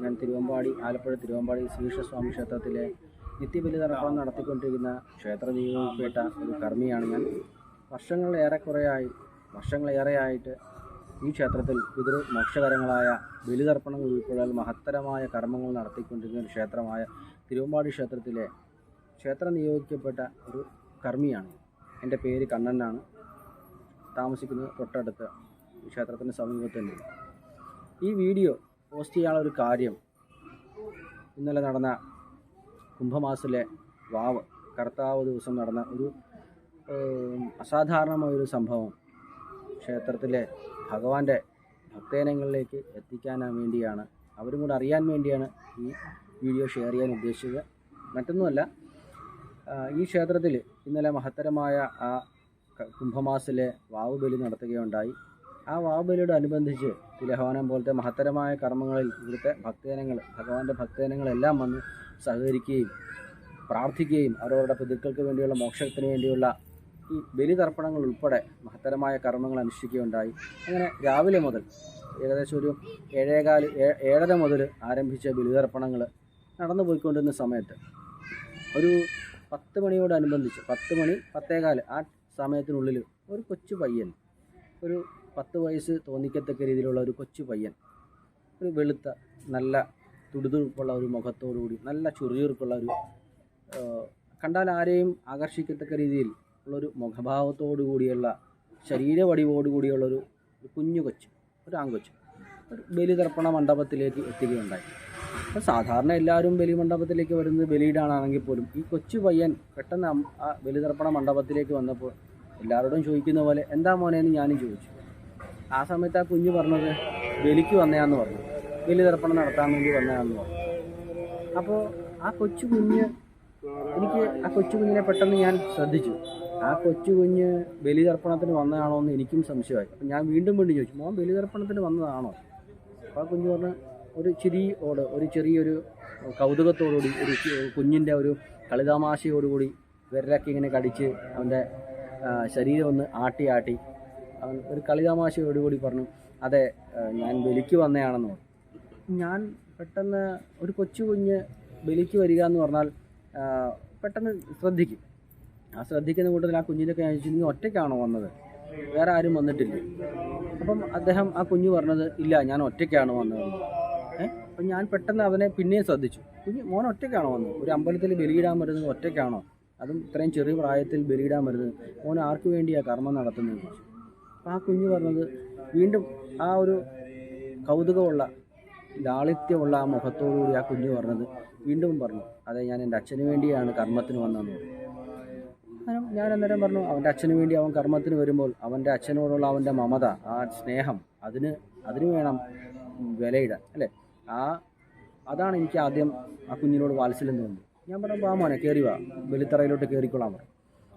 ഞാൻ തിരുവമ്പാടി ആലപ്പുഴ തിരുവമ്പാടി ശ്രീകൃഷ്ണസ്വാമി ക്ഷേത്രത്തിലെ നിത്യബലിതർപ്പണം നടത്തിക്കൊണ്ടിരിക്കുന്ന ക്ഷേത്ര ജീവിതപ്പെട്ട ഒരു കർമ്മിയാണ് ഞാൻ. വർഷങ്ങളേറെക്കുറെയായി വർഷങ്ങളേറെയായിട്ട് ഈ ക്ഷേത്രത്തിൽ പിതൃ മോക്ഷകരങ്ങളായ ബലിതർപ്പണങ്ങൾ ഉൾപ്പെടെ മഹത്തരമായ കർമ്മങ്ങൾ നടത്തിക്കൊണ്ടിരിക്കുന്ന ഒരു ക്ഷേത്രമായ തിരുവമ്പാടി ക്ഷേത്രത്തിലെ ക്ഷേത്ര നിയോഗിക്കപ്പെട്ട ഒരു കർമ്മിയാണ്. എന്റെ പേര് കണ്ണനാണ്. താമസിക്കുന്നത് തൊട്ടടുത്ത് ക്ഷേത്രത്തിന്റെ സമീപത്ത് ഈ വീഡിയോ പോസ്റ്റ് ചെയ്യാനുള്ള ഒരു കാര്യം ഇന്നലെ നടന്ന കുംഭമാസിലെ വാവ് കർത്താവ് ദിവസം നടന്ന ഒരു അസാധാരണമായൊരു സംഭവം ക്ഷേത്രത്തിലെ ഭഗവാന്റെ ഭക്തജനങ്ങളിലേക്ക് എത്തിക്കാൻ വേണ്ടിയാണ്. അവരും കൂടെ അറിയാൻ വേണ്ടിയാണ് ഈ വീഡിയോ ഷെയർ ചെയ്യാൻ ഉദ്ദേശിച്ചത്. മറ്റൊന്നുമല്ല ഈ ക്ഷേത്രത്തിൽ ഇന്നലെ മഹത്തരമായ ആ കുംഭമാസിലെ വാവ് ബലി നടത്തുകയുണ്ടായി. ആ വാവ് ബലിയോട് അനുബന്ധിച്ച് തിലഹോനം പോലത്തെ മഹത്തരമായ കർമ്മങ്ങളിൽ ഇവിടുത്തെ ഭക്തജനങ്ങൾ ഭഗവാന്റെ ഭക്തജനങ്ങളെല്ലാം വന്ന് സഹകരിക്കുകയും പ്രാർത്ഥിക്കുകയും അവരവരുടെ പിതൃക്കൾക്ക് വേണ്ടിയുള്ള മോക്ഷത്തിന് വേണ്ടിയുള്ള ഈ ബലിതർപ്പണങ്ങൾ ഉൾപ്പെടെ മഹത്തരമായ കർമ്മങ്ങൾ അനുഷ്ഠിക്കുകയുണ്ടായി. അങ്ങനെ രാവിലെ മുതൽ ഏകദേശം ഒരു ഏഴേകാൽ ഏഴര മുതൽ ആരംഭിച്ച ബലിതർപ്പണങ്ങൾ നടന്നു പോയിക്കൊണ്ടിരുന്ന സമയത്ത് ഒരു പത്ത് മണിയോടനുബന്ധിച്ച് പത്ത് മണി പത്തേകാൽ ആ സമയത്തിനുള്ളിൽ ഒരു കൊച്ചു പയ്യൻ ഒരു പത്ത് വയസ്സ് തോന്നിക്കത്തക്ക രീതിയിലുള്ള ഒരു കൊച്ചു പയ്യൻ ഒരു വെളുത്ത നല്ല തുടുതുടുപ്പുള്ള ഒരു മുഖത്തോടുകൂടി നല്ല ചുറിയുറുപ്പുള്ള ഒരു കണ്ടാൽ ആരെയും ആകർഷിക്കത്തക്ക രീതിയിൽ ഉള്ളൊരു മുഖഭാവത്തോടു കൂടിയുള്ള ശരീരവടിവോടു കൂടിയുള്ളൊരു ഒരു കുഞ്ഞു കൊച്ചു ഒരു ആങ്കൊച്ചു ഒരു ബലിതർപ്പണ മണ്ഡപത്തിലേക്ക് എത്തുകയുണ്ടായി. സാധാരണ എല്ലാവരും ബലി മണ്ഡപത്തിലേക്ക് വരുന്നത് ബലിയിടാനാണെങ്കിൽ പോലും ഈ കൊച്ചു പയ്യൻ പെട്ടെന്ന് ആ ബലിതർപ്പണ മണ്ഡപത്തിലേക്ക് വന്നപ്പോൾ എല്ലാവരോടും ചോദിക്കുന്ന പോലെ എന്താ മോനെ? എന്ന് ഞാനും ചോദിച്ചു. ആ സമയത്ത് ആ കുഞ്ഞ് പറഞ്ഞത് ബലിക്ക് വന്നയാന്ന് പറഞ്ഞു. ബലിതർപ്പണം നടത്താൻ വേണ്ടി വന്നയാന്ന് പറഞ്ഞു. അപ്പോൾ ആ കൊച്ചു കുഞ്ഞ് എനിക്ക് ആ കൊച്ചു കുഞ്ഞിനെ പെട്ടെന്ന് ഞാൻ ശ്രദ്ധിച്ചു. ആ കൊച്ചു കുഞ്ഞ് ബലിതർപ്പണത്തിന് വന്നതാണോ എന്ന് എനിക്കും സംശയമായി. അപ്പം ഞാൻ വീണ്ടും വീണ്ടും ചോദിച്ചു മോൻ ബലിതർപ്പണത്തിന് വന്നതാണോ? അപ്പോൾ ആ കുഞ്ഞ് പറഞ്ഞ് ഒരു ചിരിയോട് ഒരു ചെറിയൊരു കൗതുകത്തോടുകൂടി ഒരു കുഞ്ഞിന്റെ ഒരു കളിതാമാശയോടുകൂടി വിരലൊക്കെ ഇങ്ങനെ കടിച്ച് അവന്റെ ശരീരം ഒന്ന് ആട്ടി ആട്ടി അവൻ ഒരു കളിതാമാശയോടുകൂടി പറഞ്ഞു അതെ ഞാൻ ബലിക്ക് വന്നയാണെന്ന് ഞാൻ പെട്ടെന്ന് ഒരു കൊച്ചു കുഞ്ഞ് ബലിക്ക് വരിക എന്ന് പറഞ്ഞാൽ പെട്ടെന്ന് ശ്രദ്ധിക്കും. ആ ശ്രദ്ധിക്കുന്ന കൂട്ടത്തിൽ ആ കുഞ്ഞിനൊക്കെ ചോദിച്ചു നീ ഒറ്റയ്ക്കാണോ വന്നത്? വേറെ ആരും വന്നിട്ടില്ല? അപ്പം അദ്ദേഹം ആ കുഞ്ഞ് പറഞ്ഞത് ഇല്ല ഞാൻ ഒറ്റയ്ക്കാണ് വന്നത്. അപ്പം ഞാൻ പെട്ടെന്ന് അവനെ പിന്നെയും ശ്രദ്ധിച്ചു. കുഞ്ഞ് മോൻ ഒറ്റയ്ക്കാണോ വന്നു ഒരു അമ്പലത്തിൽ ബലിയിടാൻ വരുന്നത് ഒറ്റയ്ക്കാണോ? അതും ഇത്രയും ചെറിയ പ്രായത്തിൽ ബലിയിടാൻ വരുന്നത്. മോൻ ആർക്കു വേണ്ടിയാണ് കർമ്മം നടത്തുന്നത്? അപ്പം ആ കുഞ്ഞ് പറഞ്ഞത് വീണ്ടും ആ ഒരു കൗതുകമുള്ള ലാളിത്യമുള്ള ആ മുഖത്തോടുകൂടി ആ കുഞ്ഞ് പറഞ്ഞത് വീണ്ടും പറഞ്ഞു. അതെ ഞാൻ എന്റെ അച്ഛന് വേണ്ടിയാണ് കർമ്മത്തിന് വന്നതെന്ന് പറഞ്ഞു. ഞാൻ അന്നേരം പറഞ്ഞു അവന്റെ അച്ഛന് വേണ്ടി അവൻ കർമ്മത്തിന് വരുമ്പോൾ അവന്റെ അച്ഛനോടുള്ള അവന്റെ മമത ആ സ്നേഹം അതിന് അതിന് വേണം വിലയിടാൻ. അല്ലേ? ആ അതാണ് എനിക്ക് ആദ്യം ആ കുഞ്ഞിനോട് വാത്സല്യം തോന്നുന്നത് ഞാൻ പറഞ്ഞു വാ മോനെ കയറി വാ. ബലിത്തറയിലോട്ട് കയറിക്കൊള്ളാൻ പറഞ്ഞു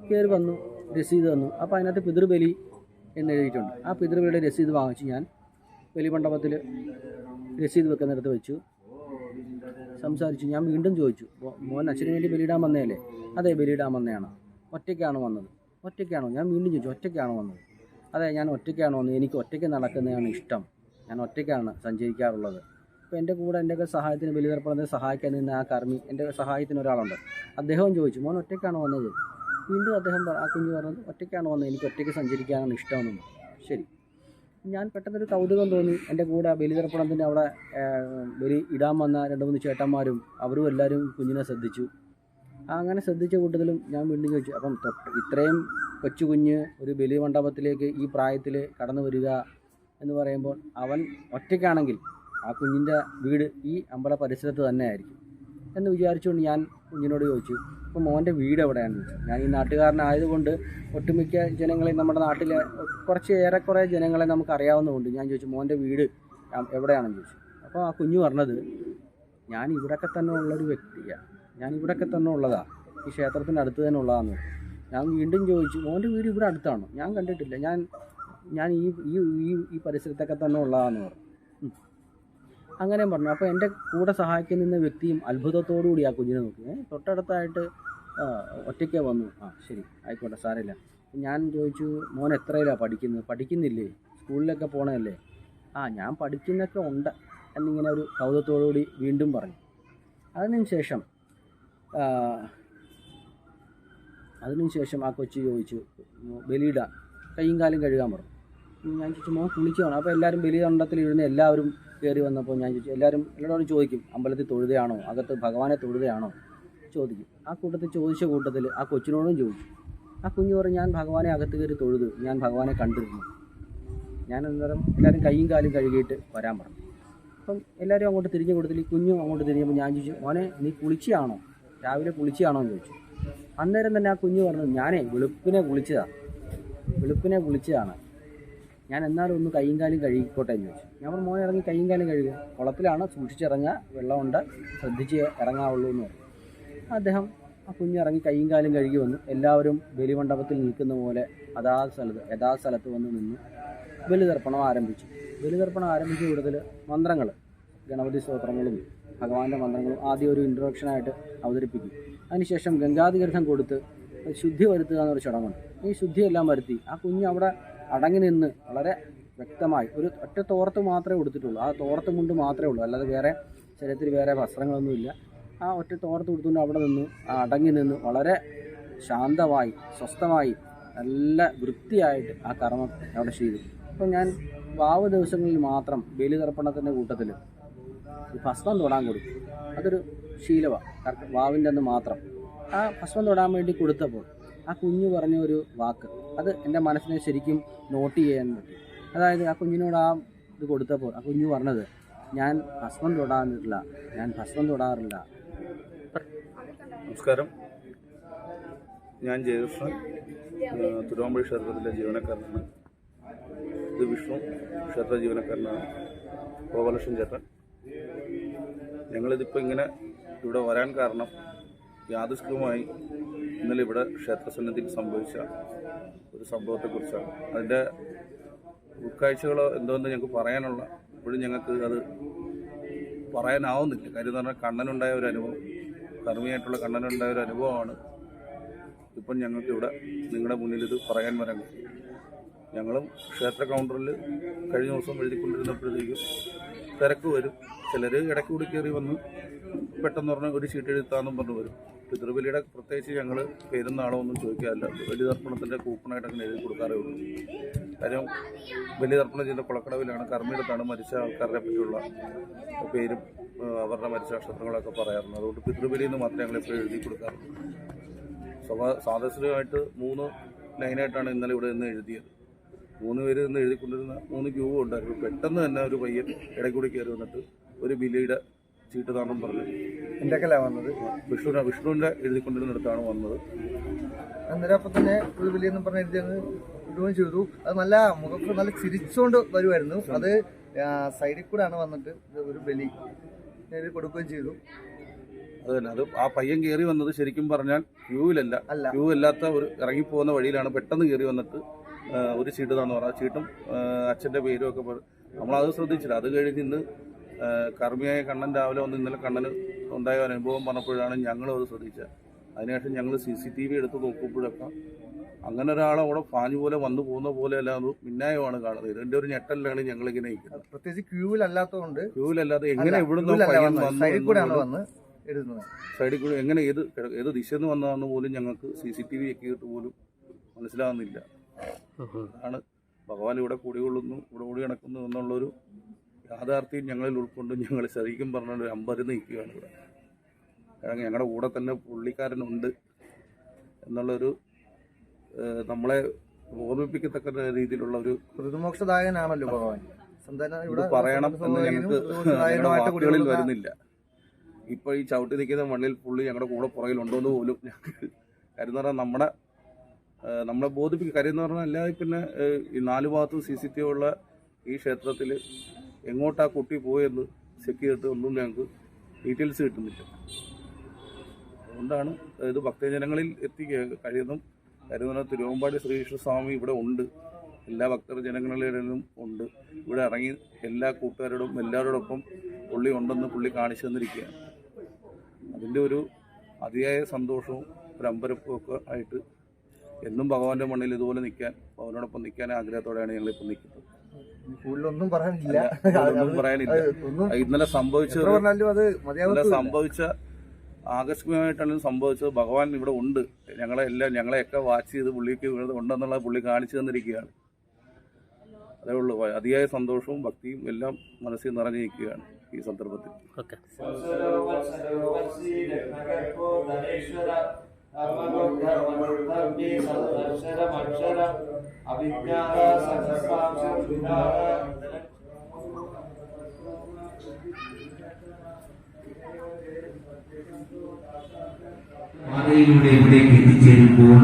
കയറി വന്നു രസീത് വന്നു. അപ്പോൾ അതിനകത്ത് പിതൃബലി എന്ന് എഴുതിയിട്ടുണ്ട്. ആ പിതൃബലിയുടെ രസീത് വാങ്ങിച്ച് ഞാൻ ബലിമണ്ഡപത്തിൽ രസീത് വെക്കുന്നിടത്ത് വെച്ചു. സംസാരിച്ചു. ഞാൻ വീണ്ടും ചോദിച്ചു മോൻ അച്ഛന് വേണ്ടി ബലിയിടാൻ വന്നതല്ലേ? അതെ ബലിയിടാൻ വന്നതാണ് ഒറ്റയ്ക്കാണ് വന്നത്. ഒറ്റയ്ക്കാണോ? ഞാൻ വീണ്ടും ചോദിച്ചു ഒറ്റയ്ക്കാണ് വന്നത്? അതെ ഞാൻ ഒറ്റയ്ക്കാണ് വന്നത്. എനിക്ക് ഒറ്റയ്ക്ക് നടക്കുന്നതാണ് ഇഷ്ടം. ഞാൻ ഒറ്റയ്ക്കാണ് സഞ്ചരിക്കാറുള്ളത്. അപ്പോൾ എന്റെ കൂടെ എന്റെയൊക്കെ സഹായത്തിന് ബലിതർപ്പണത്തിന് സഹായിക്കാൻ നിന്ന ആ കർമ്മി എന്റെ സഹായത്തിന് ഒരാളുണ്ട്. അദ്ദേഹവും ചോദിച്ചു മോൻ ഒറ്റയ്ക്കാണ് വന്നത്? വീണ്ടും അദ്ദേഹം ആ കുഞ്ഞ് പറഞ്ഞത് ഒറ്റയ്ക്കാണ് വന്നത്? എനിക്ക് ഒറ്റയ്ക്ക് സഞ്ചരിക്കാനാണ് ഇഷ്ടമെന്ന്. ശരി. ഞാൻ പെട്ടെന്നൊരു കൗതുകം തോന്നി. എന്റെ കൂടെ ബലിതർപ്പണത്തിന്റെ അവിടെ ബലി ഇടാൻ വന്ന രണ്ട് മൂന്ന് ചേട്ടന്മാരും അവരും എല്ലാവരും കുഞ്ഞിനെ ശ്രദ്ധിച്ചു. അങ്ങനെ ശ്രദ്ധിച്ച കൂട്ടത്തിലും ഞാൻ വീണ്ടും ചോദിച്ചു അപ്പം ഇത്രയും കൊച്ചു കുഞ്ഞ് ഒരു ബലി മണ്ഡപത്തിലേക്ക് ഈ പ്രായത്തിൽ കടന്നു വരിക എന്ന് പറയുമ്പോൾ അവൻ ഒറ്റയ്ക്കാണെങ്കിൽ ആ കുഞ്ഞിന്റെ വീട് ഈ അമ്പല പരിസരത്ത് തന്നെ ആയിരിക്കും എന്ന് വിചാരിച്ചുകൊണ്ട് ഞാൻ കുഞ്ഞിനോട് ചോദിച്ചു അപ്പോൾ മോന്റെ വീട് എവിടെയാണ് ഞാൻ ഈ നാട്ടുകാരനായതുകൊണ്ട് ഒട്ടുമിക്ക ജനങ്ങളെ നമ്മുടെ നാട്ടിലെ കുറച്ച് ഏറെക്കുറെ ജനങ്ങളെ നമുക്ക് അറിയാവുന്നതുകൊണ്ട് ഞാൻ ചോദിച്ചു മോന്റെ വീട് എവിടെയാണെന്ന് ചോദിച്ചു. അപ്പോൾ ആ കുഞ്ഞു പറഞ്ഞത് ഞാൻ ഇവിടെയൊക്കെ തന്നെ ഉള്ളൊരു വ്യക്തിയാണ് ഞാൻ ഇവിടെയൊക്കെ തന്നെ ഉള്ളതാണ് ഈ ക്ഷേത്രത്തിന്റെ അടുത്ത് തന്നെ ഉള്ളതാന്ന് ഞാൻ വീണ്ടും ചോദിച്ചു മോന്റെ വീട് ഇവിടെ അടുത്താണോ? ഞാൻ കണ്ടിട്ടില്ല. ഞാൻ ഞാൻ ഈ ഈ ഈ പരിസരത്തൊക്കെ തന്നെ ഉള്ളതാന്ന് പറഞ്ഞു. ഉം. അങ്ങനെയും പറഞ്ഞു. അപ്പോൾ എന്റെ കൂടെ സഹായിക്കാൻ നിന്ന വ്യക്തിയും അത്ഭുതത്തോടു കൂടി ആ കുഞ്ഞിനെ നോക്കി. തൊട്ടടുത്തായിട്ട് ഒറ്റയ്ക്ക് വന്നു. ആ ശരി ആയിക്കോട്ടെ സാരമില്ല. ഞാൻ ചോദിച്ചു മോൻ എത്രയിലാണ് പഠിക്കുന്നത്? പഠിക്കുന്നില്ലേ? സ്കൂളിലൊക്കെ പോണതല്ലേ? ആ ഞാൻ പഠിക്കുന്നൊക്കെ ഉണ്ട് എന്നിങ്ങനെ ഒരു കൗതുകത്തോടു കൂടി വീണ്ടും പറഞ്ഞു. അതിനു ശേഷം ആ, അതിനു ശേഷം ആ കൊച്ചു ചോദിച്ചു ബലിയിടാൻ കൈയും കാലും കഴുകാൻ പറഞ്ഞു ഞാൻ ചുമ്മാ കുളിക്കുകയാണ് അപ്പോൾ എല്ലാവരും കണ്ടത്തിൽ ഇരുന്ന് എല്ലാവരും കയറി വന്നപ്പോൾ ഞാൻ ചോദിച്ചു എല്ലാവരും എല്ലാവരോടും ചോദിക്കും അമ്പലത്തിൽ തൊഴുതയാണോ അകത്ത് ഭഗവാനെ തൊഴുതയാണോ ചോദിക്കും. ആ കൂട്ടത്തിൽ ചോദിച്ച കൂട്ടത്തിൽ ആ കൊച്ചിനോടും ചോദിച്ചു. ആ കുഞ്ഞു പറഞ്ഞു ഞാൻ ഭഗവാനെ അകത്ത് കയറി തൊഴുതു ഞാൻ ഭഗവാനെ കണ്ടിരുന്നു. ഞാൻ അന്നേരം എല്ലാവരും കൈയും കാലും കഴുകിയിട്ട് വരാൻ പറഞ്ഞു. അപ്പം എല്ലാവരും അങ്ങോട്ട് തിരിഞ്ഞു കൊടുത്തിൽ ഈ കുഞ്ഞും അങ്ങോട്ട് തിരിഞ്ഞപ്പോൾ ഞാൻ ചോദിച്ചു മോനെ നീ കുളിച്ചാണോ രാവിലെ കുളിച്ചാണോ എന്ന് ചോദിച്ചു. അന്നേരം തന്നെ ആ കുഞ്ഞു പറഞ്ഞു ഞാനേ വെളുപ്പിനെ കുളിച്ചതാണ് വെളുപ്പിനെ കുളിച്ചതാണ്. ഞാൻ എന്നാലും ഒന്ന് കൈയും കാലും കഴുകിക്കോട്ടെ എന്ന് ചോദിച്ചു ഞാൻ പറഞ്ഞു മോനെ ഇറങ്ങി കൈയും കാലും കഴുകുക കുളത്തിലാണ് സൂക്ഷിച്ചിറങ്ങുക വെള്ളമുണ്ട് ശ്രദ്ധിച്ച് ഇറങ്ങാവുള്ളൂ എന്ന് പറഞ്ഞു. അദ്ദേഹം ആ കുഞ്ഞ് ഇറങ്ങി കൈയും കാലും കഴുകി വന്നു. എല്ലാവരും ബലിമണ്ഡപത്തിൽ നിൽക്കുന്ന പോലെ അതാ സ്ഥലത്ത് യഥാ സ്ഥലത്ത് വന്ന് നിന്ന് ബലിതർപ്പണം ആരംഭിച്ചു. ബലിതർപ്പണം ആരംഭിച്ച കൂടുതൽ മന്ത്രങ്ങൾ ഗണപതി സ്തോത്രങ്ങളും ഭഗവാന്റെ മന്ത്രങ്ങളും ആദ്യം ഒരു ഇൻട്രൊഡക്ഷനായിട്ട് അവതരിപ്പിക്കും. അതിനുശേഷം ഗംഗാതികൃതം കൊടുത്ത് ശുദ്ധി വരുത്തുക എന്നൊരു ചടങ്ങുണ്ട്. ഈ ശുദ്ധിയെല്ലാം വരുത്തി ആ കുഞ്ഞ് അവിടെ അടങ്ങി നിന്ന് വളരെ വ്യക്തമായി ഒരു ഒറ്റ തോർത്ത് മാത്രമേ കൊടുത്തിട്ടുള്ളൂ ആ തോർത്ത് മുണ്ട് മാത്രമേ ഉള്ളൂ. അല്ലാതെ വേറെ ശരീരത്തിൽ വേറെ വസ്ത്രങ്ങളൊന്നുമില്ല ആ ഒറ്റ തോർത്ത് കൊടുത്തുകൊണ്ട് അവിടെ നിന്ന് ആ അടങ്ങി നിന്ന് വളരെ ശാന്തമായി സ്വസ്ഥമായി നല്ല വൃത്തിയായിട്ട് ആ കർമ്മം അവിടെ ചെയ്തു. അപ്പോൾ ഞാൻ വാവ് ദിവസങ്ങളിൽ മാത്രം ബലിതർപ്പണത്തിന്റെ കൂട്ടത്തിൽ ഭസ്മം തൊടാൻ കൊടുക്കും അതൊരു ശീലമാണ് വാവിന്റെ അന്ന് മാത്രം. ആ ഭസ്മം തൊടാൻ വേണ്ടി കൊടുത്തപ്പോൾ ആ കുഞ്ഞു പറഞ്ഞ ഒരു വാക്ക്. അത് എന്റെ മനസ്സിനെ ശരിക്കും നോട്ട് ചെയ്യാൻ പറ്റി അതായത് ആ കുഞ്ഞിനോട് ആ ഇത് കൊടുത്തപ്പോൾ ആ കുഞ്ഞു പറഞ്ഞത് ഞാൻ ഭസ്മം തൊടാറില്ല ഞാൻ ഭസ്മം തൊടാറില്ല. നമസ്കാരം. ഞാൻ ജയകൃഷ്ണൻ ഏഹ് തിരുവാമ്പഴി ക്ഷേത്രത്തിലെ ജീവനക്കാരനാണ്. ഇത് വിഷ്ണു ക്ഷേത്ര ജീവനക്കാരനാണ്. ഗോപാലകൃഷ്ണൻ ചേട്ടൻ. ഞങ്ങളിതിപ്പോൾ ഇങ്ങനെ ഇവിടെ വരാൻ കാരണം യാദൃശ്ചികമായി ഇന്നലെ ഇവിടെ ക്ഷേത്രസന്നിധിയിൽ സംഭവിച്ച ഒരു സംഭവത്തെക്കുറിച്ചാണ്. അതിന്റെ ഉൾക്കാഴ്ചകളോ എന്തോന്ന് ഞങ്ങൾക്ക് പറയാനുള്ള ഇപ്പോഴും ഞങ്ങൾക്ക് അത് പറയാനാവുന്നില്ല. കാര്യം എന്ന് പറഞ്ഞാൽ കണ്ണനുണ്ടായ ഒരു അനുഭവം കർമ്മിയായിട്ടുള്ള കണ്ണനുണ്ടായ ഒരു അനുഭവമാണ്. ഇപ്പം ഞങ്ങൾക്ക് ഇവിടെ നിങ്ങളുടെ മുന്നിൽ ഇത് പറയാൻ വരാൻ ഞങ്ങളും ക്ഷേത്ര കൗണ്ടറിൽ കഴിഞ്ഞ ദിവസം എഴുതിക്കൊണ്ടിരുന്നപ്പോഴത്തേക്കും തിരക്ക് വരും. ചിലർ ഇടയ്ക്ക് കൂടി കയറി വന്ന്. പെട്ടെന്ന് പറഞ്ഞാൽ ഒരു ചീട്ട് എഴുത്താന്നും പറഞ്ഞു വരും. പിതൃബലിയുടെ പ്രത്യേകിച്ച് ഞങ്ങൾ പേരും നാളൊന്നും ചോദിക്കാറില്ല. ബലിതർപ്പണത്തിന്റെ കൂപ്പണായിട്ട് എഴുതി കൊടുക്കാറേ ഉള്ളൂ. കാര്യം ബലിതർപ്പണം ചെയ്ത കുളക്കടവിലാണ് കർമ്മയിടത്താണ് മരിച്ച ആൾക്കാരെ പറ്റിയുള്ള പേരും അവരുടെ മരിച്ച നക്ഷത്രങ്ങളൊക്കെ പറയാറുണ്ട്. അതുകൊണ്ട് പിതൃബലി എന്ന് മാത്രമേ ഞങ്ങൾ ഇപ്പോൾ എഴുതി കൊടുക്കാറുള്ളൂ. സാദസ്യമായിട്ട് മൂന്ന് ലൈനായിട്ടാണ് ഇന്നലെ ഇവിടെ നിന്ന് എഴുതിയത്. മൂന്ന് പേര് നിന്ന് എഴുതിക്കൊണ്ടിരുന്ന മൂന്ന് ക്യൂ ഉണ്ടായിരുന്നു. പെട്ടെന്ന് തന്നെ ഒരു പയ്യൻ ഇടയ്ക്കൂടി കയറി വന്നിട്ട് ഒരു ബില്ലിയുടെ ചീട്ട് താണം പറഞ്ഞു എന്റെ അക്കല വന്നത്? വിഷ്ണു വിഷ്ണുവിന്റെ എഴുതിക്കൊണ്ടിരുന്നിടത്താണ് വന്നത്. അന്നേരം അപ്പം തന്നെ ഒരു ബില്ലിയെന്ന് പറഞ്ഞ് എഴുതി അങ്ങ് ഇടുകയും ചെയ്തു. അത് നല്ല മുഖത്ത് നല്ല ചിരിച്ചുകൊണ്ട് വരുമായിരുന്നു. അത് സൈഡിൽ കൂടെയാണ് വന്നിട്ട് ഒരു ബലി എഴുതി കൊടുക്കുകയും ചെയ്തു. അത് തന്നെ. അത് ആ പയ്യൻ കയറി വന്നത് ശരിക്കും പറഞ്ഞാൽ ക്യൂവിലല്ല. ക്യൂ അല്ലാത്ത ഒരു ഇറങ്ങിപ്പോകുന്ന വഴിയിലാണ് പെട്ടെന്ന് കയറി വന്നിട്ട് ഒരു ചീട്ട് തന്നു. പറഞ്ഞു ആ ചീട്ടും അച്ഛന്റെ പേരും ഒക്കെ നമ്മളത് ശ്രദ്ധിച്ചില്ല. അത് കഴിഞ്ഞ് ഇന്ന് കർമ്മിയായ കണ്ണൻ രാവിലെ വന്ന് ഇന്നലെ കണ്ണന് ഉണ്ടായ ഒരു അനുഭവം പറഞ്ഞപ്പോഴാണ് ഞങ്ങളും അത് ശ്രദ്ധിച്ചത്. അതിനുശേഷം ഞങ്ങൾ സി സി ടി വി എടുത്ത് നോക്കുമ്പോഴൊക്കെ അങ്ങനെ ഒരാളെ അവിടെ പാഞ്ഞു പോലെ വന്നു പോകുന്ന പോലെ അല്ല ഒരു മിന്നായമാണ് കാണുന്നത്. ഇതിന്റെ ഒരു ഞെട്ടലിലാണ് ഞങ്ങളിങ്ങനെ നിൽക്കുന്നത് പ്രത്യേകിച്ച് ക്യൂവിലല്ലാത്തതുകൊണ്ട് ക്യൂവിലല്ലാതെ എങ്ങനെ ഇവിടുന്ന് സൈഡിൽ കൂടെ എങ്ങനെ ഏത് ഏത് ദിശയിൽ നിന്ന് വന്നതാണെന്ന് പോലും ഞങ്ങൾക്ക് സി സി ടി വി ഒക്കെ പോലും മനസ്സിലാകുന്നില്ല അതാണ് ഭഗവാൻ ഇവിടെ കുടികൊള്ളുന്നു ഇവിടെ കൂടി കിടക്കുന്നു എന്നുള്ളൊരു യാഥാർത്ഥ്യം ഞങ്ങളിൽ ഉൾക്കൊണ്ട് ഞങ്ങൾ ശരിക്കും പറഞ്ഞ ഒരു അമ്പരന്ന് നിൽക്കുകയാണ് ഇവിടെ. കാരണം ഞങ്ങളുടെ കൂടെ തന്നെ പുള്ളിക്കാരനുണ്ട് എന്നുള്ളൊരു നമ്മളെ ഓർമ്മിപ്പിക്കത്തക്ക രീതിയിലുള്ള ഒരു ഋതുമോക്ഷദായകനാണല്ലോ ഭഗവാൻ. ഇത് ഇവിടെ പറയണം എന്ന് ഞങ്ങൾക്ക് വാക്കുകളിൽ വരുന്നില്ല. ഇപ്പൊ ഈ ചവിട്ടി നിൽക്കുന്ന മണ്ണിൽ പുള്ളി ഞങ്ങളുടെ കൂടെ പുറകിലുണ്ടോ എന്ന് പോലും ഞങ്ങൾക്ക് പറഞ്ഞാൽ നമ്മുടെ നമ്മളെ ബോധിപ്പിക്കും. കാര്യം എന്ന് പറഞ്ഞാൽ അല്ലാതെ പിന്നെ ഈ നാല് ഭാഗത്തും സി സി ടി വി ഉള്ള ഈ ക്ഷേത്രത്തിൽ എങ്ങോട്ടാ കുട്ടി പോയെന്ന് ചെക്ക് ചെയ്തിട്ട് ഒന്നും ഞങ്ങൾക്ക് ഡീറ്റെയിൽസ് കിട്ടുന്നില്ല. അതുകൊണ്ടാണ് ഇത് ഭക്തജനങ്ങളിൽ എത്തിക്കുക. കഴിയുന്നതും കാര്യം എന്ന് പറഞ്ഞാൽ തിരുവമ്പാടി ഇവിടെ ഉണ്ട്. എല്ലാ ഭക്തർ ജനങ്ങളിലും ഉണ്ട്. ഇവിടെ ഇറങ്ങി എല്ലാ കൂട്ടുകാരോടും എല്ലാവരോടൊപ്പം പുള്ളി ഉണ്ടെന്ന് പുള്ളി കാണിച്ചു തന്നിരിക്കുകയാണ്. അതിന്റെ ഒരു അതിയായ സന്തോഷവും ഒരു അമ്പരപ്പും ഒക്കെ ആയിട്ട് എന്നും ഭഗവാന്റെ മണ്ണിൽ ഇതുപോലെ നിൽക്കാൻ അവനോടൊപ്പം നിൽക്കാൻ ആഗ്രഹത്തോടെയാണ് ഞങ്ങൾ ഇപ്പം നിൽക്കുന്നത്. കൂടുതലൊന്നും പറയാനില്ല. ഒന്നും പറയാനില്ല. ഒന്നും ഇന്നലെ സംഭവിച്ച ഇന്നലെ സംഭവിച്ച ആകസ്മികമായിട്ടാണ് സംഭവിച്ചത് ഭഗവാൻ ഇവിടെ ഉണ്ട്. ഞങ്ങളെ എല്ലാം ഞങ്ങളെയൊക്കെ വാച്ച് ചെയ്ത് പുള്ളിക്ക് ഇവിടെ ഉണ്ടെന്നുള്ള പുള്ളി കാണിച്ചു തന്നിരിക്കുകയാണ്. അതേ ഉള്ളൂ. അതിയായ സന്തോഷവും ഭക്തിയും എല്ലാം മനസ്സിൽ നിറഞ്ഞിരിക്കുകയാണ് ഈ സന്ദർഭത്തിൽ. ഓക്കെ. പാതയിലൂടെ ഇവിടേക്ക് എത്തിച്ചേരുമ്പോൾ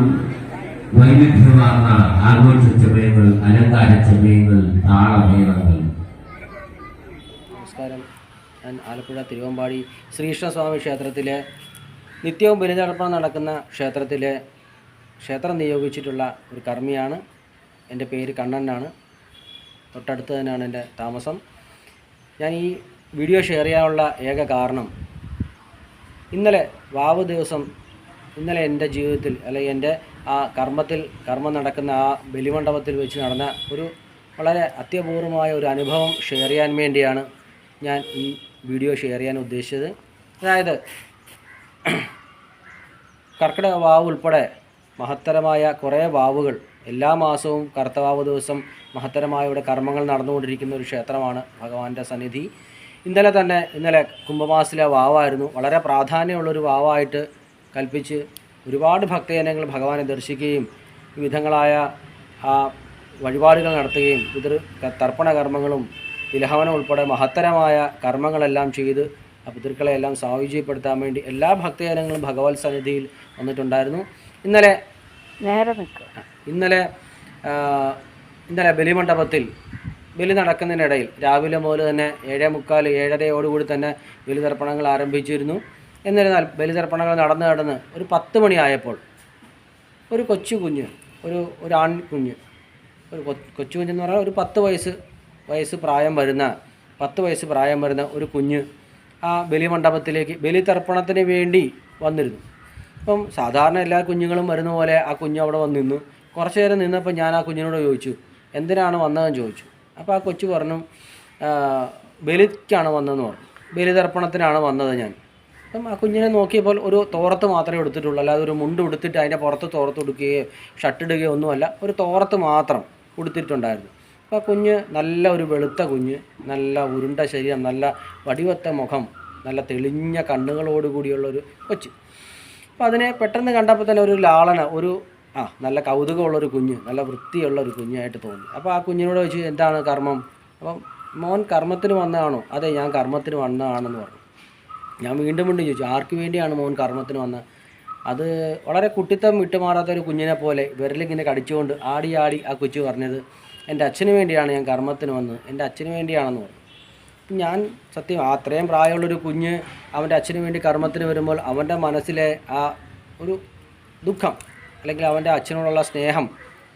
വൈവിധ്യമാർന്ന ആഘോഷ ചമയങ്ങൾ അലങ്കാര ചമയങ്ങൾ താളമേളങ്ങൾ. നമസ്കാരം. ഞാൻ ആലപ്പുഴ തിരുവമ്പാടി ശ്രീകൃഷ്ണസ്വാമി ക്ഷേത്രത്തിലെ നിത്യവും ബലിതർപ്പണം നടക്കുന്ന ക്ഷേത്രത്തിലെ ക്ഷേത്രം നിയോഗിച്ചിട്ടുള്ള ഒരു കർമ്മിയാണ്. എന്റെ പേര് കണ്ണനാണ് തൊട്ടടുത്ത് തന്നെയാണ് എന്റെ താമസം. ഞാൻ ഈ വീഡിയോ ഷെയർ ചെയ്യാനുള്ള ഏക കാരണം ഇന്നലെ വാവ് ദിവസം ഇന്നലെ എന്റെ ജീവിതത്തിൽ അല്ലെങ്കിൽ എന്റെ ആ കർമ്മത്തിൽ കർമ്മം നടക്കുന്ന ആ ബലിമണ്ഡപത്തിൽ വെച്ച് നടന്ന ഒരു വളരെ അത്യപൂർവമായ ഒരു അനുഭവം ഷെയർ ചെയ്യാൻ വേണ്ടിയാണ് ഞാൻ ഈ വീഡിയോ ഷെയർ ചെയ്യാൻ ഉദ്ദേശിച്ചത്. അതായത് കർക്കിടക വാവ് ഉൾപ്പെടെ മഹത്തരമായ കുറേ വാവുകൾ എല്ലാ മാസവും കർത്തവാവ് ദിവസം മഹത്തരമായ ഇവിടെ കർമ്മങ്ങൾ നടന്നുകൊണ്ടിരിക്കുന്ന ഒരു ക്ഷേത്രമാണ് ഭഗവാന്റെ സന്നിധി. ഇന്നലെ തന്നെ ഇന്നലെ കുംഭമാസിലെ വാവായിരുന്നു. വളരെ പ്രാധാന്യമുള്ളൊരു വാവായിട്ട് കൽപ്പിച്ച് ഒരുപാട് ഭക്തജനങ്ങൾ ഭഗവാനെ ദർശിക്കുകയും വിവിധങ്ങളായ ആ വഴിപാടുകൾ നടത്തുകയും പിതൃ തർപ്പണ കർമ്മങ്ങളും തിലഹവനം ഉൾപ്പെടെ മഹത്തരമായ കർമ്മങ്ങളെല്ലാം ചെയ്ത് ആ പിതൃക്കളെ എല്ലാം സായുജ്യപ്പെടുത്താൻ വേണ്ടി എല്ലാ ഭക്തജനങ്ങളും ഭഗവത് സന്നിധിയിൽ വന്നിട്ടുണ്ടായിരുന്നു. ഇന്നലെ നേരെ ഇന്നലെ ഇന്നലെ ബലിമണ്ഡപത്തിൽ ബലി നടക്കുന്നതിനിടയിൽ രാവിലെ മുതൽ തന്നെ ഏഴേ മുക്കാൽ ഏഴരയോടുകൂടി തന്നെ ബലിതർപ്പണങ്ങൾ ആരംഭിച്ചിരുന്നു. എന്നിരുന്നാൽ ബലിതർപ്പണങ്ങൾ നടന്നു നടന്ന് ഒരു പത്ത് മണിയായപ്പോൾ ഒരു കൊച്ചു കുഞ്ഞ് ഒരു ഒരു ആൺകുഞ്ഞ് ഒരു കൊച്ചു കുഞ്ഞെന്ന് പറഞ്ഞാൽ ഒരു പത്ത് വയസ്സ് വയസ്സ് പ്രായം വരുന്ന പത്ത് വയസ്സ് പ്രായം വരുന്ന ഒരു കുഞ്ഞ് ആ ബലിമണ്ഡപത്തിലേക്ക് ബലിതർപ്പണത്തിന് വേണ്ടി വന്നിരുന്നു. അപ്പം സാധാരണ എല്ലാ കുഞ്ഞുങ്ങളും വരുന്ന പോലെ ആ കുഞ്ഞു അവിടെ വന്ന് നിന്നു. കുറച്ച് നേരം നിന്നപ്പോൾ ഞാൻ ആ കുഞ്ഞിനോട് ചോദിച്ചു എന്തിനാണ് വന്നതെന്ന് ചോദിച്ചു. അപ്പോൾ ആ കൊച്ചു പറഞ്ഞു "ആ, ബലിക്കാണ് വന്നതെന്ന് പറഞ്ഞു. ബലിതർപ്പണത്തിനാണ് വന്നത് ഞാൻ. അപ്പം ആ കുഞ്ഞിനെ നോക്കിയപ്പോൾ ഒരു തോറത്ത് മാത്രമേ എടുത്തിട്ടുള്ളൂ. അല്ലാതെ ഒരു മുണ്ട് ഉടുത്തിട്ട് അതിന്റെ പുറത്ത് തോർത്ത് ഉടുക്കുകയോ ഷർട്ട് ഒന്നുമല്ല ഒരു തോറത്ത് മാത്രം ഉടുത്തിട്ടുണ്ടായിരുന്നു. അപ്പോൾ കുഞ്ഞ് നല്ല ഒരു വെളുത്ത കുഞ്ഞ് നല്ല ഉരുണ്ട ശരീരം നല്ല വടിവത്ത മുഖം നല്ല തെളിഞ്ഞ കണ്ണുകളോടുകൂടിയുള്ളൊരു കൊച്ച്. അപ്പോൾ അതിനെ പെട്ടെന്ന് കണ്ടപ്പോൾ തന്നെ ഒരു ലാളന ഒരു ആ നല്ല കൗതുകമുള്ളൊരു കുഞ്ഞ് നല്ല വൃത്തിയുള്ള ഒരു കുഞ്ഞായിട്ട് തോന്നി. അപ്പോൾ ആ കുഞ്ഞിനോട് ചോദിച്ചു എന്താണ് കർമ്മം? അപ്പം മോൻ കർമ്മത്തിന് വന്നതാണോ? അതെ ഞാൻ കർമ്മത്തിന് വന്നതാണെന്ന് പറഞ്ഞു. ഞാൻ വീണ്ടും വീണ്ടും ചോദിച്ചു ആർക്ക് വേണ്ടിയാണ് മോൻ കർമ്മത്തിന് വന്നത്? അത് വളരെ കുട്ടിത്തം വിട്ടുമാറാത്ത ഒരു കുഞ്ഞിനെ പോലെ വിരലിങ്ങനെ കടിച്ചുകൊണ്ട് ആടി ആടി ആ കൊച്ചു പറഞ്ഞത് എന്റെ അച്ഛന് വേണ്ടിയാണ് ഞാൻ കർമ്മത്തിന് വന്നത്. എന്റെ അച്ഛന് വേണ്ടിയാണെന്ന് പറഞ്ഞു. ഞാൻ സത്യം അത്രയും പ്രായമുള്ളൊരു കുഞ്ഞ് അവന്റെ അച്ഛന് വേണ്ടി കർമ്മത്തിന് വരുമ്പോൾ അവന്റെ മനസ്സിലെ ആ ഒരു ദുഃഖം അല്ലെങ്കിൽ അവന്റെ അച്ഛനോടുള്ള സ്നേഹം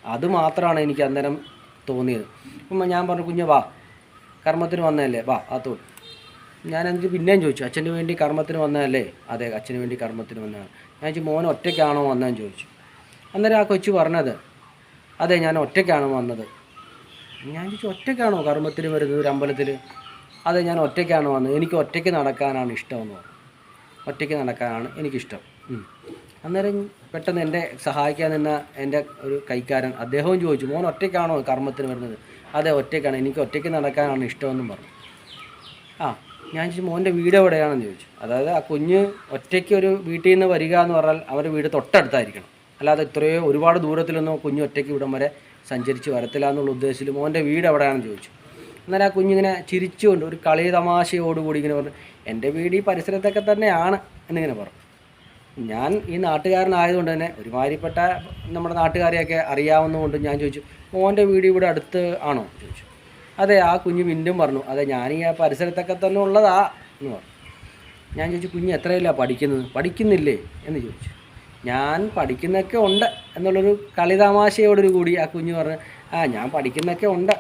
അത് മാത്രമാണ് എനിക്ക് അന്നേരം തോന്നിയത്. അപ്പം ഞാൻ പറഞ്ഞു കുഞ്ഞ് വാ കർമ്മത്തിന് വന്നതല്ലേ? വാ അകത്തോട്ട് ഞാൻ എന്നിട്ട് പിന്നെയും ചോദിച്ചു അച്ഛന് വേണ്ടി കർമ്മത്തിന് വന്നതല്ലേ? അതെ അച്ഛന് വേണ്ടി കർമ്മത്തിന് വന്നതാണ്. ഞാൻ ചോദിച്ചു മോൻ ഒറ്റയ്ക്കാണോ വന്നതെന്ന്? ചോദിച്ചു. അന്നേരം ആ കൊച്ചു പറഞ്ഞത് അതെ ഞാൻ ഒറ്റയ്ക്കാണ് വന്നത്. ഞാൻ ചോദിച്ചു ഒറ്റയ്ക്കാണോ കർമ്മത്തിന് വരുന്നത് ഒരു അമ്പലത്തിൽ അതെ ഞാൻ ഒറ്റയ്ക്കാണ് വന്നത്. എനിക്ക് ഒറ്റയ്ക്ക് നടക്കാനാണ് ഇഷ്ടമെന്ന് പറഞ്ഞു. ഒറ്റയ്ക്ക് നടക്കാനാണ് എനിക്കിഷ്ടം. അന്നേരം പെട്ടെന്ന് എന്റെ സഹായിക്കാൻ നിന്ന എന്റെ ഒരു കൈക്കാരൻ അദ്ദേഹവും ചോദിച്ചു മോൻ ഒറ്റയ്ക്കാണോ കർമ്മത്തിന് വരുന്നത്? അതെ ഒറ്റയ്ക്കാണ്. എനിക്ക് ഒറ്റയ്ക്ക് നടക്കാനാണ് ഇഷ്ടമെന്നും പറഞ്ഞു. ആ ഞാൻ ചോദിച്ചു മോന്റെ വീട് എവിടെയാണെന്ന് ചോദിച്ചു. അതായത് ആ കുഞ്ഞ് ഒറ്റയ്ക്ക് ഒരു വീട്ടിൽ നിന്ന് വരിക എന്ന് പറഞ്ഞാൽ അവരുടെ വീട് തൊട്ടടുത്തായിരിക്കണം. അല്ലാതെ ഇത്രയോ ഒരുപാട് ദൂരത്തിലൊന്നും കുഞ്ഞ് ഒറ്റയ്ക്ക് ഇവിടം വരെ സഞ്ചരിച്ച് വരത്തില്ല എന്നുള്ള ഉദ്ദേശത്തിൽ മോന്റെ വീട് എവിടെയാണെന്ന് ചോദിച്ചു. അന്നേരം ആ കുഞ്ഞിങ്ങനെ ചിരിച്ചുകൊണ്ട് ഒരു കളി തമാശയോടുകൂടി ഇങ്ങനെ പറഞ്ഞു എന്റെ വീട് ഈ പരിസരത്തൊക്കെ തന്നെയാണ് എന്നിങ്ങനെ പറഞ്ഞു. ഞാൻ ഈ നാട്ടുകാരനായതുകൊണ്ട് തന്നെ ഒരുമാതിരിപ്പെട്ട നമ്മുടെ നാട്ടുകാരെയൊക്കെ അറിയാവുന്നതുകൊണ്ട് ഞാൻ ചോദിച്ചു മോന്റെ വീട് ഇവിടെ അടുത്ത് ആണോ? ചോദിച്ചു. അതെ ആ കുഞ്ഞ് വീണ്ടും പറഞ്ഞു അതെ ഞാൻ ഈ പരിസരത്തൊക്കെ തന്നെ ഉള്ളതാ എന്ന് പറഞ്ഞു. ഞാൻ ചോദിച്ചു കുഞ്ഞ് എത്രയില്ല പഠിക്കുന്നത്? പഠിക്കുന്നില്ലേ? എന്ന് ചോദിച്ചു. ഞാൻ പഠിക്കുന്നൊക്കെ ഉണ്ട് എന്നുള്ളൊരു കളിതമാശയോടൊരു കൂടി ആ കുഞ്ഞ് പറഞ്ഞു ആ ഞാൻ പഠിക്കുന്നൊക്കെ ഉണ്ട്.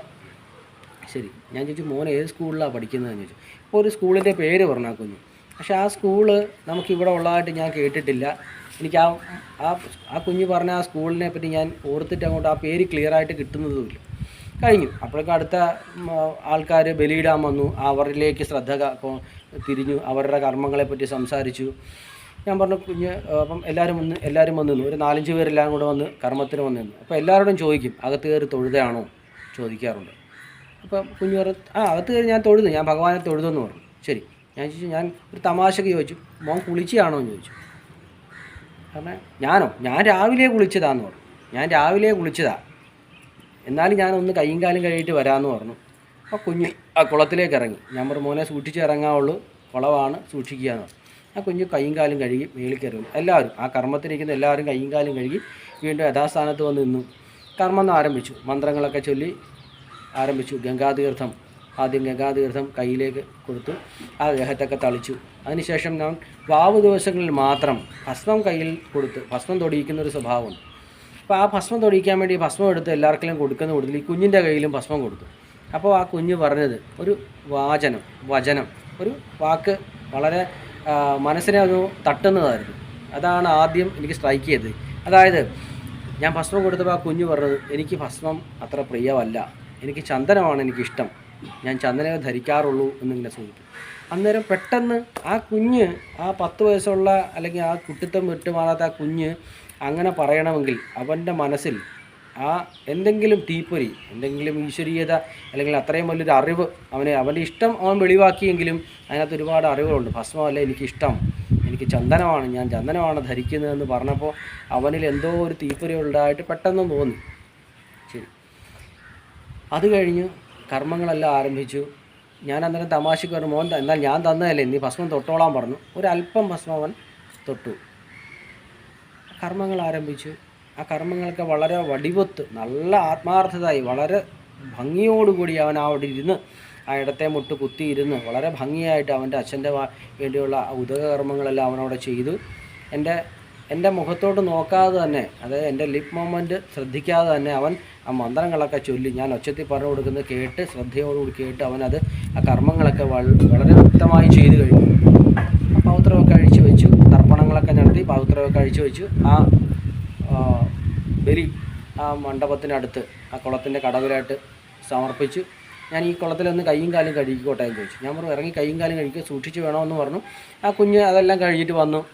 ശരി ഞാൻ ചോദിച്ചു മോൻ ഏത് സ്കൂളിലാണ് പഠിക്കുന്നതെന്ന് ചോദിച്ചു. ഇപ്പോൾ ഒരു സ്കൂളിന്റെ പേര് പറഞ്ഞു ആ കുഞ്ഞ്. പക്ഷേ ആ സ്കൂൾ നമുക്കിവിടെ ഉള്ളതായിട്ട് ഞാൻ കേട്ടിട്ടില്ല. എനിക്ക് ആ ആ ആ കുഞ്ഞ് പറഞ്ഞ ആ സ്കൂളിനെ പറ്റി ഞാൻ ഓർത്തിട്ട് അങ്ങോട്ട് ആ പേര് ക്ലിയർ ആയിട്ട് കിട്ടുന്നതുമില്ല കഴിഞ്ഞു. അപ്പോഴേക്കും അടുത്ത ആൾക്കാർ ബലിയിടാൻ വന്നു. അവരിലേക്ക് ശ്രദ്ധ തിരിഞ്ഞു. അവരുടെ കർമ്മങ്ങളെപ്പറ്റി സംസാരിച്ചു. ഞാൻ പറഞ്ഞു കുഞ്ഞ് അപ്പം എല്ലാവരും വന്ന് എല്ലാവരും വന്നു ഒരു നാലഞ്ച് പേരെല്ലാം കൂടെ വന്ന് കർമ്മത്തിന് വന്നു നിന്നു അപ്പോൾ എല്ലാവരോടും ചോദിക്കും അകത്ത് കയറി തൊഴുതയാണോ ചോദിക്കാറുണ്ട്. അപ്പം കുഞ്ഞു പറഞ്ഞു ആ അകത്ത് കയറി ഞാൻ തൊഴുതു ഞാൻ ഭഗവാനെ തൊഴുതെന്ന് പറഞ്ഞു. ശരി. ഞാൻ ചോദിച്ചു ഞാൻ ഒരു തമാശക്ക് ചോദിച്ചു മോൻ കുളിച്ചാണോ? എന്ന് ചോദിച്ചു. കാരണം ഞാനോ? ഞാൻ രാവിലെ കുളിച്ചതാന്ന് പറഞ്ഞു. ഞാൻ രാവിലെ കുളിച്ചതാ. എന്നാലും ഞാനൊന്ന് കയ്യും കാലും കഴിയിട്ട് വരാമെന്ന് പറഞ്ഞു. അപ്പോൾ കുഞ്ഞ് ആ കുളത്തിലേക്ക് ഇറങ്ങി. ഞാൻ പറഞ്ഞു മോനെ സൂക്ഷിച്ച് ഇറങ്ങാവുള്ളൂ. കുളമാണ് സൂക്ഷിക്കുക എന്ന് പറഞ്ഞു. ആ കുഞ്ഞ് കൈയും കാലും കഴുകി മേളിൽ കയറും എല്ലാവരും ആ കർമ്മത്തിനിരിക്കുന്ന എല്ലാവരും കൈയും കാലും കഴുകി വീണ്ടും യഥാസ്ഥാനത്ത് വന്ന് നിന്നു. കർമ്മം ആരംഭിച്ചു. മന്ത്രങ്ങളൊക്കെ ചൊല്ലി ആരംഭിച്ചു. ഗംഗാതീർത്ഥം ആദ്യം ഗംഗാതീർത്ഥം കയ്യിലേക്ക് കൊടുത്തു. ആ ദേഹത്തൊക്കെ തളിച്ചു. അതിനുശേഷം നാം വാവ് ദിവസങ്ങളിൽ മാത്രം ഭസ്മം കയ്യിൽ കൊടുത്ത് ഭസ്മം തൊടിയിക്കുന്ന ഒരു സ്വഭാവമുണ്ട് അപ്പോൾ ആ ഭസ്മം തൊടിയിക്കാൻ വേണ്ടി ഭസ്മം എടുത്ത് എല്ലാവർക്കും കൊടുക്കുന്ന കൊടുത്തില്ല ഈ കുഞ്ഞിന്റെ കയ്യിലും ഭസ്മം കൊടുത്തു. അപ്പോൾ ആ കുഞ്ഞ് പറഞ്ഞത് ഒരു വാചനം വചനം. ഒരു വാക്ക് വളരെ മനസ്സിനെ അത് തട്ടുന്നതായിരുന്നു. അതാണ് ആദ്യം എനിക്ക് സ്ട്രൈക്ക് ചെയ്തത്. അതായത് ഞാൻ ഭസ്മം കൊടുത്തപ്പോൾ ആ കുഞ്ഞ് പറഞ്ഞത് എനിക്ക് ഭസ്മം അത്ര പ്രിയമല്ല. എനിക്ക് ചന്ദനമാണ് എനിക്കിഷ്ടം. ഞാൻ ചന്ദനമേ ധരിക്കാറുള്ളൂ എന്നിങ്ങനെ സൂചിപ്പിച്ചു അന്നേരം പെട്ടെന്ന് ആ കുഞ്ഞ് ആ പത്ത് വയസ്സുള്ള അല്ലെങ്കിൽ ആ കുട്ടിത്തം വിട്ടുമാറാത്ത ആ കുഞ്ഞ് അങ്ങനെ പറയണമെങ്കിൽ അവന്റെ മനസ്സിൽ ആ എന്തെങ്കിലും തീപ്പൊരി എന്തെങ്കിലും ഈശ്വരീയത അല്ലെങ്കിൽ അത്രയും വലിയൊരു അറിവ് അവന് അവന്റെ ഇഷ്ടം അവൻ വെളിവാക്കിയെങ്കിലും അതിനകത്ത് ഒരുപാട് അറിവുകളുണ്ട്. ഭസ്മമല്ല എനിക്കിഷ്ടം എനിക്ക് ചന്ദനമാണ് ഞാൻ ചന്ദനമാണ് ധരിക്കുന്നതെന്ന് പറഞ്ഞപ്പോൾ അവനിൽ എന്തോ ഒരു തീപ്പൊരി ഉണ്ടായിട്ട് പെട്ടെന്ന് തോന്നി. ശരി. അത് കഴിഞ്ഞ് കർമ്മങ്ങളെല്ലാം ആരംഭിച്ചു. ഞാൻ അന്നേരം തമാശക്ക് പറഞ്ഞു മോൻ എന്നാൽ ഞാൻ തന്നതല്ലേ നീ ഭസ്മം തൊട്ടോളാൻ പറഞ്ഞു. ഒരല്പം ഭസ്മം അവൻ തൊട്ടു. കർമ്മങ്ങൾ ആരംഭിച്ചു. ആ കർമ്മങ്ങളൊക്കെ വളരെ വടിവൊത്ത് നല്ല ആത്മാർത്ഥതായി വളരെ ഭംഗിയോടുകൂടി അവൻ അവിടെ ഇരുന്ന് ആ ഇടത്തെ മുട്ട് കുത്തിയിരുന്ന് വളരെ ഭംഗിയായിട്ട് അവന്റെ അച്ഛന്റെ വേണ്ടിയുള്ള ഉദകകർമ്മങ്ങളെല്ലാം അവനവിടെ ചെയ്തു. എന്റെ എന്റെ മുഖത്തോട്ട് നോക്കാതെ തന്നെ അതായത് എന്റെ ലിപ് മൊമെന്റ് ശ്രദ്ധിക്കാതെ തന്നെ അവൻ ആ മന്ത്രങ്ങളൊക്കെ ചൊല്ലി ഞാൻ ഒച്ചത്തിൽ പറഞ്ഞു കൊടുക്കുന്നത് കേട്ട് ശ്രദ്ധയോടുകൂടി കേട്ട് അവനത് ആ കർമ്മങ്ങളൊക്കെ വളരെ വ്യക്തമായി ചെയ്തു കഴിഞ്ഞു. പൗത്രമൊക്കെ അഴിച്ചു വെച്ചു തർപ്പണങ്ങളൊക്കെ നടത്തി പൗത്രമൊക്കെ അഴിച്ചു വെച്ചു. ആ, ബലി ആ മണ്ഡപത്തിനടുത്ത് ആ കുളത്തിന്റെ കടവിലായിട്ട് സമർപ്പിച്ച് ഞാൻ ഈ കുളത്തിലൊന്ന് കൈയും കാലും കഴുകിക്കോട്ടെ എന്ന് ചോദിച്ചു. ഞാൻ പറഞ്ഞു ഇറങ്ങി കൈയും കാലും കഴുകി സൂക്ഷിച്ച് വേണമെന്ന് പറഞ്ഞു. ആ കുഞ്ഞ് അതെല്ലാം കഴിഞ്ഞിട്ട് വന്നു.